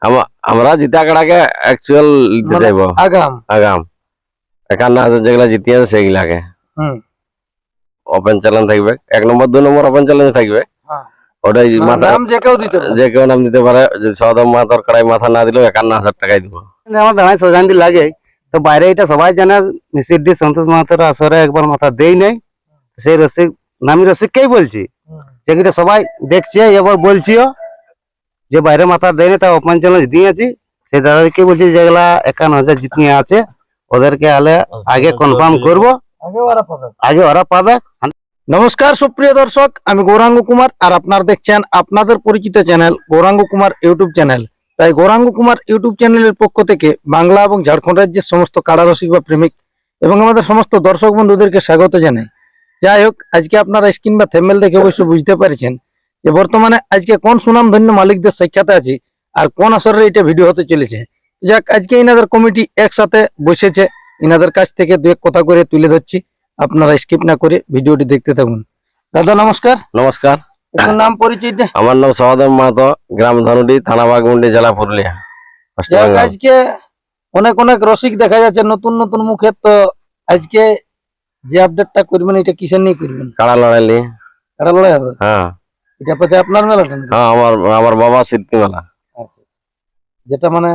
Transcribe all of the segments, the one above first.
আম- আমরা জিতা কাড়াকে অ্যাকচুয়াল দিতে মানে- চাইব আগাম। আগাম। একান্ন হাজার যেগুলা জিতিয়েছে সেইগুলাকে। হুম। ওপেন চ্যালেঞ্জ থাকবে। এক নম্বর দুই নম্বর ওপেন চ্যালেঞ্জ থাকবে। হ্যাঁ। ওটাই মানে মাথা যে কেউ দিতে যে কেউ নাম দিতে পারে সদম মাথার কড়াই মাথা না দিলেও একান্ন হাজার টাকাই দিব। আমার দাঁড়ায় সজান্তি লাগে। তো বাইরে এটা সবাই জানে নিষিদ্ধি সন্তোষ মাহাতোর আসরে একবার মাথা দেই নাই। সেই রসিক নামি রসিককেই বলছি। যেটা সবাই দেখছে এবার বলছিও। যে বাইরে মাথা দেয়নি তা ওপেন চ্যালেঞ্জ দিয়েছি। সেই দাদাকে বলছি যেগুলা একান্ন হাজার জিতনি আছে ওদেরকে আলে আগে কনফার্ম করব। আগে ওরা পাবে। আগে ওরা পাবে। নমস্কার সুপ্রিয় দর্শক আমি গৌরাঙ্গ কুমার আর আপনারা দেখছেন আপনাদের পরিচিত channel Gauranga Kumar YouTube channel তাই গৌরাঙ্গ কুমার ইউটিউব চ্যানেলের পক্ষ থেকে বাংলা এবং ঝাড়খণ্ড রাজ্যের সমস্ত কারারসিক বা প্রেমিক এবং আমাদের সমস্ত দর্শক বন্ধুদেরকে স্বাগত জানাই। যাই হোক আজকে আপনারা স্ক্রিন বা থেমেল দেখে অবশ্য বুঝতে পারছেন। যে বর্তমানে আজকে কোন সুনামধন্য মালিকদের সাক্ষাতে আছি আর কোন আসরের এটা ভিডিও হতে চলেছে। যাক আজকে ইনাদের কমিটি একসাথে বসেছে। ইনাদের কাছ থেকে দু এক কথা করে তুলে ধরছি। আপনারা স্কিপ না করে ভিডিওটি দেখতে থাকুন। দাদা নমস্কার। নমস্কার। নাম পরিচিত আমার নাম সহদেব মাহাতো গ্রাম ধনুডি থানা বাগমুন্ডি জেলা পুরুলিয়া। আজকে অনেক অনেক রসিক দেখা যাচ্ছে। নতুন নতুন মুখে তো আজকে যে আপডেটটা করবেন এটা কিসের নিয়ে করবেন? কাড়া লড়াই নিয়ে? এটা লড়াই হবে? হ্যাঁ। এটা পাচ্ছে আপনার মেলাটা? হ্যাঁ আমার আমার বাবা সিদ্ধি মেলা। আচ্ছা যেটা মানে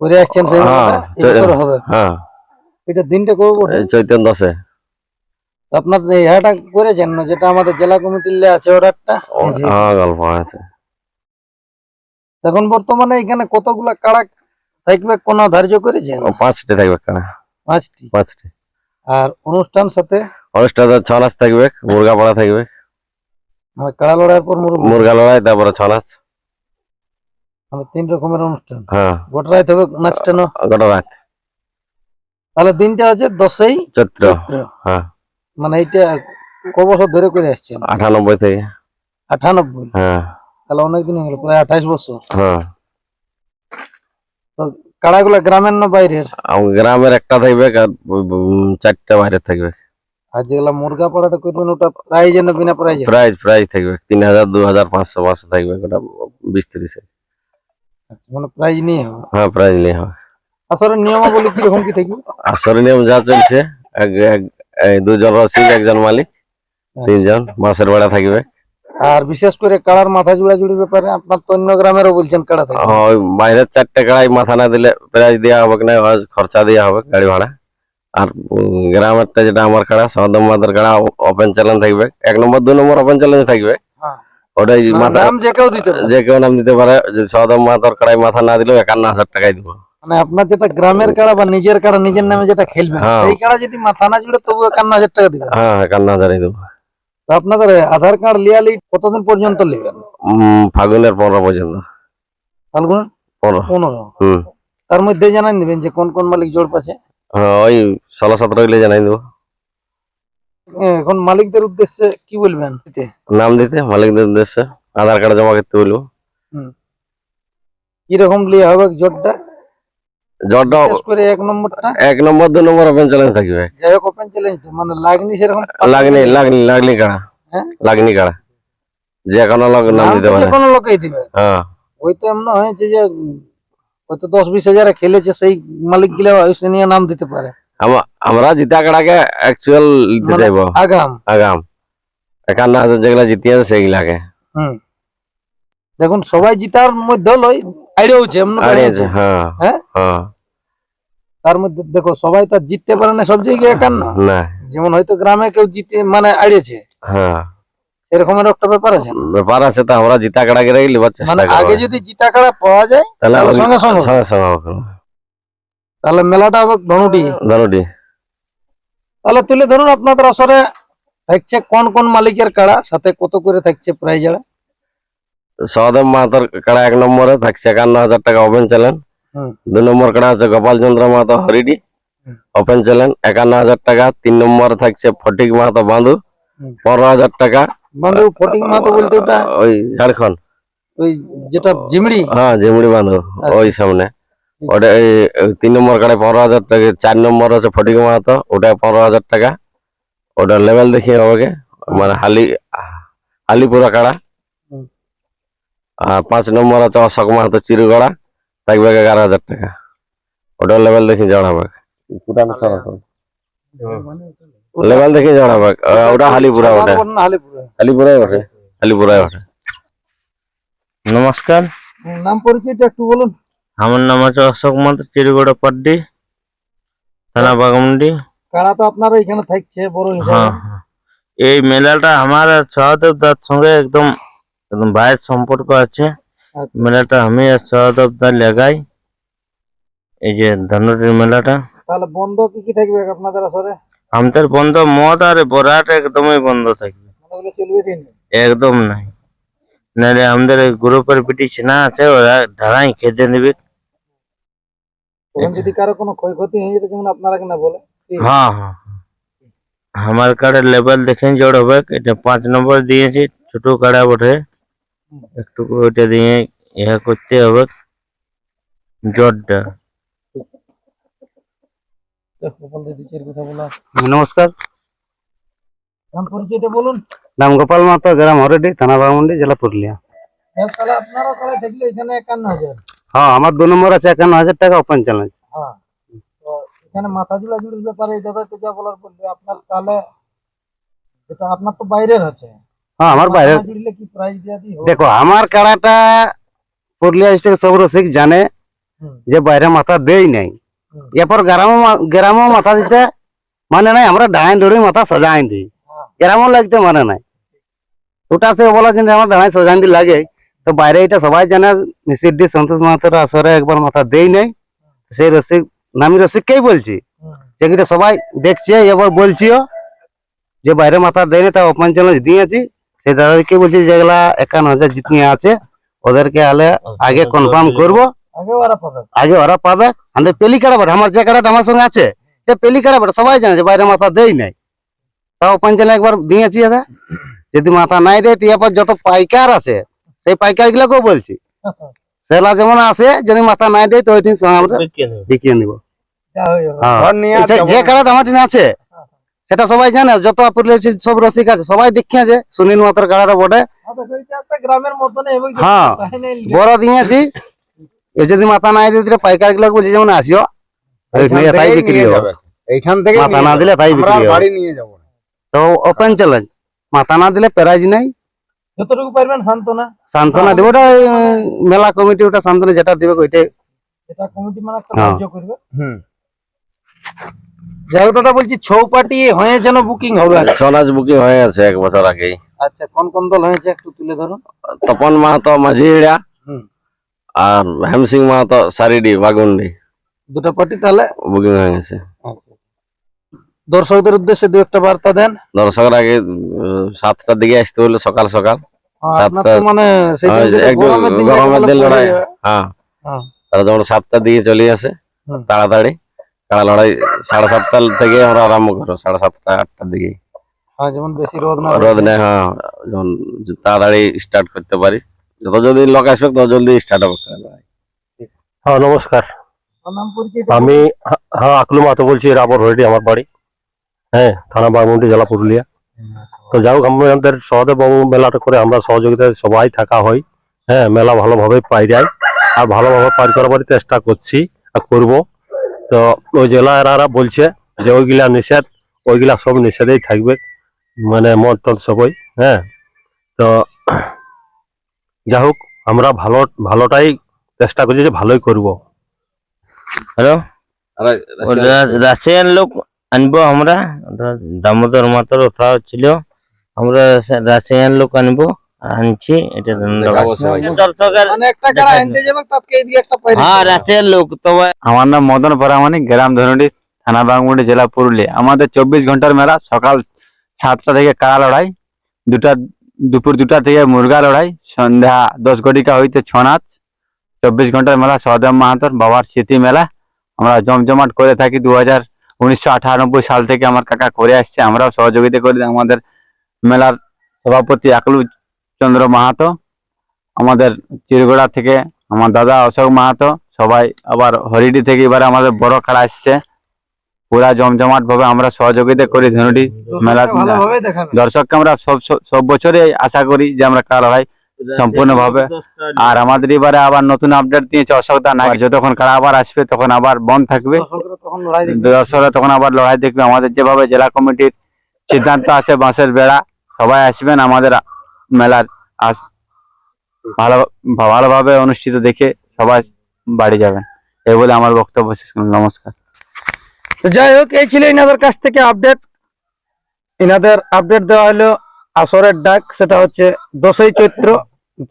করে আসছেন সেই হ্যাঁ, মেলাটা হবে? হ্যাঁ। এটা দিনটা করব। চৈতন্য দশে। আপনার এই ইহাটা করেছেন না? যেটা আমাদের জেলা কমিটির লে আছে ও, হ্যাঁ গল্প আছে। এখন বর্তমানে এখানে কতগুলা কাড়া থাকবে কোন ধার্য করেছেন? পাঁচটি থাকবে কাড়া পাঁচটি? পাঁচটি। আর অনুষ্ঠান সাথে? অনুষ্ঠানে ছ থাকবে মুরগা পাড়া থাকবে। কাড়া লড়াইয়ের পর মুরগা লড়াই তারপরে ছ নাচ। মানে তিন রকমের অনুষ্ঠান। হ্যাঁ। গোটা রাত হবে নাচটা না গোটা রাত। তাহলে দিনটা হচ্ছে দশই চৈত্র। হ্যাঁ। মানে এইটা ক বছর ধরে করে আসছেন? আটানব্বই থেকে। আঠানব্বই হ্যাঁ। তাহলে অনেকদিন হয়ে গেল প্রায় আঠাইশ বছর। হ্যাঁ। কাড়াগুলা গ্রামের না বাইরের? গ্রামের একটা থাকবে চারটা বাইরে থাকবে। আর যেগুলা মুরগা পাড়াটা করবেন ওটা প্রাইজ না বিনা প্রাইজে? প্রাইস প্রাইস থাকবে। তিন হাজার দু হাজার পাঁচশো পাঁচশো থাকবে ওটা বিশ তিরিশে। মানে প্রাইজ নিয়ে হবে? হ্যাঁ প্রাইস নিয়ে হবে। আসলে নিয়মাবলী কীরকম কি থাকবে আসরে নিয়ম যা চলছে এক এক দুজন রসিক একজন মালিক তিনজন মাসের বেড়া থাকবে। আর বিশেষ করে কাড়ার মাথা জুড়া জুড়ি ব্যাপারে আপনার তো অন্য গ্রামেরও বলছেন কাড়া থাকে ওই বাইরের চারটে গাড়ি মাথা না দিলে প্রাইস দেওয়া হবে না খরচা দেওয়া হবে গাড়ি ভাড়া। আর গ্রামেরটা যেটা আমার কাড়া সদম মাদার কাড়া ওপেন চ্যালেঞ্জ থাকবে। এক নম্বর দুই নম্বর ওপেন চ্যালেঞ্জ থাকবে। হ্যাঁ। ওটাই মাথা নাম যে কেউ দিতে যে কেউ নাম দিতে পারে সদম কাড়াই মাথা না দিলেও একান্ন হাজার টাকাই দিব। মানে আপনার যেটা গ্রামের কাড়া বা নিজের কাড়া নিজের নামে যেটা খেলবেন হ্যাঁ। সেই কাড়া যদি মাথা না জুড়ে তবু একান্ন হাজার টাকা দিবেন। হ্যাঁ একান্ন হাজারই দেবো। তো আপনাদের আধার কার্ড লিয়ালি কতদিন পর্যন্ত নেবেন? ফাগুনের পনেরো পর্যন্ত। ফাল্গুন পনেরো। পনেরো। হুম। তার মধ্যে জানাই দিবেন যে কোন কোন মালিক জোর পাচ্ছে। ওই ষোলো সতেরো গেলে জানাই দেবো। এখন মালিকদের উদ্দেশ্যে কি বলবেন? নাম দিতে মালিকদের উদ্দেশ্যে। আধার কার্ড জমা করতে বলব। কীরকম লিয়ে হবে জোরটা জ্বরটা করে এক নম্বরটা? এক নম্বর দু নম্বর ওপেন চ্যালেঞ্জ থাকবে। যাই হোক ওপেন চ্যালেঞ্জ মানে লাগনি সেরকম লাগনি লাগনি লাগনি কাড়া। হ্যাঁ? লাগনি কাড়া। যে কোনো লোক নাম নাম দিতে পারে। যে কোনো লোকেই দিবে। হ্যাঁ। ওই তো এমন হয়েছে যে হয়তো দশ বিশ হাজার খেলেছে সেই মালিকগুলো নিয়ে নাম দিতে পারে। আমরা জিতা কাড়াকে অ্যাকচুয়াল দিতে মানে- আগাম। আগাম। একান্ন হাজার যেগুলা জিতিয়েছে সেইগুলাকে হুম। দেখুন সবাই জিতার মধ্যে লই। হ্যাঁ। হ্যাঁ? হ্যাঁ। তার মধ্যে দেখো সবাই তো জিততে পারে না সব জায়গায় একান্ন। না। যেমন হয়তো গ্রামে কেউ জিতে মানে আড়িয়েছে হ্যাঁ। এরকমের একটা ব্যাপার আছে? ব্যাপার আছে তো আমরা জিতা কাড়াকে রেখে লিবার মানে চেষ্টা আগে যদি জিতা কাড়া পাওয়া যায় তাহলে সঙ্গে সঙ্গে সঙ্গে সঙ্গে তাহলে মেলাটা হবে ধনুটি। ধনুটি। তাহলে তুলে ধরুন আপনাদের আসরে থাকছে কোন কোন মালিকের কাড়া সাথে কত করে থাকছে প্রাইজ এরা? সহদেব মাহাতোর কাড়া এক নম্বরে থাকছে একান্ন হাজার টাকা ওপেন হুম। দুই নম্বর কাড়া হচ্ছে গোপাল চন্দ্র মাহাতো হরিডি। ওপেন চ্যালেঞ্জ একান্ন হাজার টাকা। তিন নম্বরে থাকছে ফটিক মাহাতো বাঁধু। পনেরো হাজার টাকা। বান্ধব ফটিক মাহাতো বলতে ওটা ওই ঝাড়খণ্ড। ওই যেটা জিমড়ি? হ্যাঁ জিমড়ি বাঁধু ওই সামনে। ওটা এই তিন নম্বর কাড়ায় পনেরো হাজার টাকা চার নম্বর হচ্ছে ফটিক মাহাতো ওটা পনেরো হাজার টাকা। ওটা লেভেল দেখিয়ে হবে মানে হালি হালিপুরা কাড়া। আর পাঁচ নম্বর আছে অশোক মাহাতো চিরগড়া থাকবে এগারো হাজার টাকা। ওটা লেভেল দেখে জড়াবে পুরানো লেভেল দেখে জড়াবে ওটা হালিপুরা ওটা। হালিপুরা। হালিপুরাই ওঠে হালিপুরাই ওঠে নমস্কার। নাম পরিচয়টা একটু বলুন। আমার নাম আছে অশোক মাতো চিরগড়া পাড্ডি থানা বাগমুন্ডি কাড়া তো আপনারা এখানে থাকছে বড় হ্যাঁ হ্যাঁ। এই মেলাটা আমার সহদেব দার সঙ্গে একদম একদম ভাইয়ের সম্পর্ক আছে। আচ্ছা। মেলাটা আমি আর সহদেব দা লাগাই। এই যে ধনুরের মেলাটা। তাহলে বন্ধ কি কি থাকবে আপনাদের আসরে? আমাদের বন্ধ মদ আর বরাট একদমই বন্ধ থাকবে? একদম নাই নাহলে আমাদের গ্রুপের পিটি চেনা আছে ওরা ঢালাই খেতে নেবে যদি কারও কোনো ক্ষয়ক্ষতি হয়ে যেত যেমন আপনারা কিনা বলে হ্যাঁ হ্যাঁ আমার কার্ডের লেভেল দেখেন জোর হবে এটা পাঁচ নম্বর দিয়েছি ছোট কাড়া বটে একটু ওইটা দিয়ে ইহা করতে হবে জোরটা গোপাল দিদি চের কথা বলা নমস্কার। নাম পরিচয়টা বলুন। নাম গোপাল মাতো গ্রাম হরেডি থানা বাগমুন্ডি জেলা পুরুলিয়া। হ্যাঁ, আমার দু নম্বর আছে একান্ন হাজার টাকা ওপেন চ্যালেঞ্জ হ্যাঁ এখানে মাথা জুড়া জুড়ির ব্যাপারে এই দাদাকে যা বলার বলবে আপনার তাহলে এটা আপনার তো বাইরের আছে। হ্যাঁ আমার জুড়লে কি দিই দেখো আমার কাড়াটা পুরুলিয়া ডিস্ট্রিক্ট জানে যে বাইরে মাথা দেই নাই। এরপর গ্রামও মা- গ্রামও মাথা দিতে মানে নাই আমরা ডাইন ধরে মাথা সাজাই দিই। হ্যাঁ। গ্রামও লাগতে মানে নাই। ওটা সে বলা যে আমার ডাইন সাজাই দি লাগে। তো বাইরে এটা সবাই জানে নিষিদ্ধ সন্তোষ মাহাতোর আসরে একবার মাথা দেই নাই। সেই রসিক নামি রসিককেই বলছি। যেগুলো সবাই দেখছে এবার বলছিও। যে বাইরে মাথা দেয়নি তা ওপেন চ্যালেঞ্জ দিয়েছি। সেই দাদাকে বলছি যেগুলা একান্ন হাজার জিতনি আছে। ওদেরকে আলে আগে কনফার্ম করব। আগে ওরা পাবে। আগে ওরা পাবে আমাদের কারাবার আমার যে কারাটা আমার সঙ্গে আছে সে পেলি কারাবার সবাই জানে যে বাইরে মাথা দেই নাই। তাও ওপেন একবার দিয়েছি দাদা যদি মাথা নাই দেয় এরপর যত পাইকার আছে সেই পাইকার গুলাকেও বলছি। সেলা যেমন আসে যদি মাথা নাই দেয় তো ওই দিন সঙ্গে আমরা দেখিয়ে নিব। যা হয়ে। হ্যাঁ। যে- কারাটা আমার দিন আছে সেটা সবাই জানে যত আপুরের সব রসিক আছে সবাই দেখিয়েছে সুনীল মাতার কারাটা বটে। হ্যাঁ, যে হ্যাঁ। বড় দিয়েছি এ যদি মাথা না দিতে পাইকারগুলো বলছি যেমন আসিও তাই বিক্রি হবে। এইখান থেকে মাথা না দিলে তাই বিক্রি হবে। নিয়ে যাব। তো ওপেন চ্যালেঞ্জ মাথা না দিলে প্রাইজ নাই। যতটুকু পারবেন সান্ত্বনা। সান্ত্বনা দেবে ওটা মেলা কমিটি ওটা সান্ত্বনা যেটা দিবে ওইটাই এটা কমিটি মানে একটা হ্যাঁ। সাহায্য করবে। হুম। যাই হোক দাদা বলছি ছৌ পার্টি হয়ে যেন বুকিং হবে। সোনাজ বুকিং হয়ে আছে এক বছর আগেই। আচ্ছা কোন কোন দল হয়েছে একটু তুলে ধরুন। তপন মাহাতো মাঝিড়া। হুম। আর হেমসিং মাহাতো সারিডি বাগুন্ডি দুটো পার্টি তাহলে? বুকিং হয়ে গেছে। দর্শকদের উদ্দেশ্যে দু একটা বার্তা দেন। দর্শকরা আগে সাতটার দিকে আসতে হলো সকাল সকাল। হ্যাঁ, মানে সেই হ্যাঁ, গরমের দিন লড়াই। হ্যাঁ। হ্যাঁ। তারা যখন সাতটার দিকে চলে আসে তাড়াতাড়ি। লড়াই সাড়ে সাতটা থেকে আমরা আরম্ভ করো সাড়ে সাতটা আটটার দিকে। হ্যাঁ যেমন বেশি রোদ না রোদ নেই হ্যাঁ যখন তাড়াতাড়ি স্টার্ট করতে পারি। যত জলদি লোক আসবে তত জলদি স্টার্ট হবে খেলা হ্যাঁ নমস্কার। আমি হ্যাঁ আকলু মাতো বলছি রাবর হরিডি আমার বাড়ি। হ্যাঁ থানা বাগমুন্ডি জেলা পুরুলিয়া। তো যাই হোক আমাদের সহদেব বাবু মেলাটা করে আমরা সহযোগিতায় সবাই থাকা হয়। হ্যাঁ মেলা ভালোভাবে পাই যায়। আর ভালোভাবে পার করবার চেষ্টা করছি আর করব। তো ওই জেলা এরা বলছে যে ওইগুলা নিষেধ ওইগুলা সব নিষেধেই থাকবে। মানে মদ টদ সবই হ্যাঁ। তো যাই হোক আমরা ভালো ভালোটাই চেষ্টা করছি যে ভালোই করব। হ্যালো? রাশিয়ান লোক আনব আমরা। দামোদর মাতার ওঠা ছিল আমরা রাশিয়ান লোক আনব আনছি। এটা দর্শকের মানে কারা হ্যাঁ রাশিয়ান লোক তবে আমার নাম মদন পরামানিক গ্রাম ধনুডি থানা বাগমুন্ডি জেলা পুরুলিয়া। আমাদের চব্বিশ ঘণ্টার মেলা সকাল সাতটা থেকে কাড়া লড়াই? দুটা দুপুর দুটা থেকে মুরগা লড়াই, সন্ধ্যা দশ ঘটিকা হইতে ছৌ নাচ, চব্বিশ ঘণ্টার মেলা সহদেব মাহাতর বাবার স্মৃতি মেলা। আমরা জমজমাট করে থাকি দু হাজার সাল থেকে আমার কাকা করে আসছে। আমরাও সহযোগিতা করি আমাদের মেলার সভাপতি আকলু চন্দ্র মাহাতো, আমাদের চিরগোড়া থেকে আমার দাদা অশোক মাহাতো, সবাই আবার হরিডি থেকে এবারে আমাদের বড় খেলা আসছে পুরা জমজমাট ভাবে আমরা সহযোগিতা করি ধনুটি মেলা দর্শককে আমরা সব সব- বছরই আশা করি যে আমরা কার হয় সম্পূর্ণভাবে। আর আমাদের এবারে আবার নতুন আপডেট দিয়েছে অসুবিধা নাই যতক্ষণ কারা আবার আসবে তখন আবার বন্ধ থাকবে। দর্শকরা তখন আবার লড়াই দেখবে। আমাদের যেভাবে জেলা কমিটির সিদ্ধান্ত আছে বাঁশের বেড়া সবাই আসবেন আমাদের মেলার আস ভালো ভালোভাবে অনুষ্ঠিত দেখে সবাই বাড়ি যাবেন। এই বলে আমার বক্তব্য শেষ নমস্কার। তো যাই হোক, এই ছিল ইনাদের কাছ থেকে আপডেট ইনাদের আপডেট দেওয়া হলো আসরের ডাক, সেটা হচ্ছে দশই চৈত্র,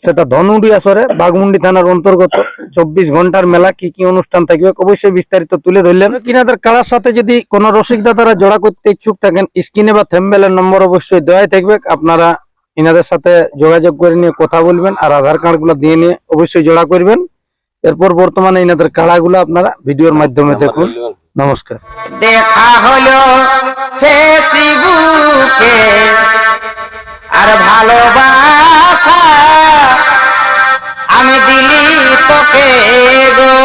সেটা ধনুডি আসরে, বাঘমুন্ডি থানার অন্তর্গত। চব্বিশ ঘণ্টার মেলা, কি কি অনুষ্ঠান থাকবে, অবশ্যই বিস্তারিত তুলে ধরলেন। কিনাদের কারার সাথে যদি কোনো রসিকদা তারা জোড়া করতে ইচ্ছুক থাকেন, স্ক্রিনে বা থেম্বেলের নম্বর অবশ্যই দেওয়াই থাকবে। আপনারা ইনাদের সাথে যোগাযোগ করে নিয়ে কথা বলবেন আর আধার কার্ডগুলো দিয়ে নিয়ে অবশ্যই জোড়া করবেন। এরপর বর্তমানে ইনাদের কাড়াগুলো আপনারা ভিডিওর মাধ্যমে দেখুন। নমস্কার। দেখা হলো ফেসবুকে, আর ভালোবাসা আমি দিলি তোকে গো।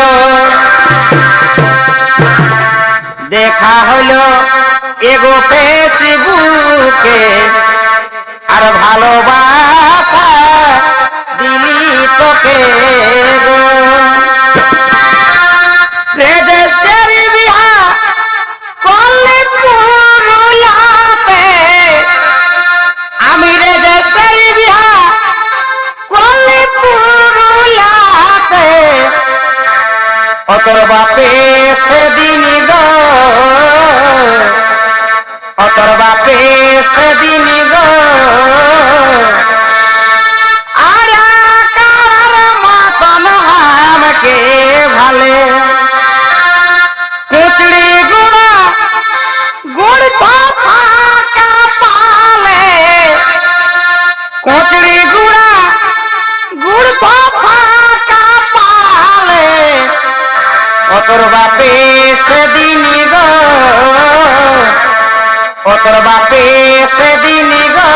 দেখা হলো এগো ফেসবুকে, আর ভালোবাসা দিলি তোকে গো। অতর বাপে সেদিন গো। অতর বাপে সেদিন গো। আর কার মাতন আমাকে ভালে। অতর বাপে সেদিন গো অতর বাপে সেদিন গো।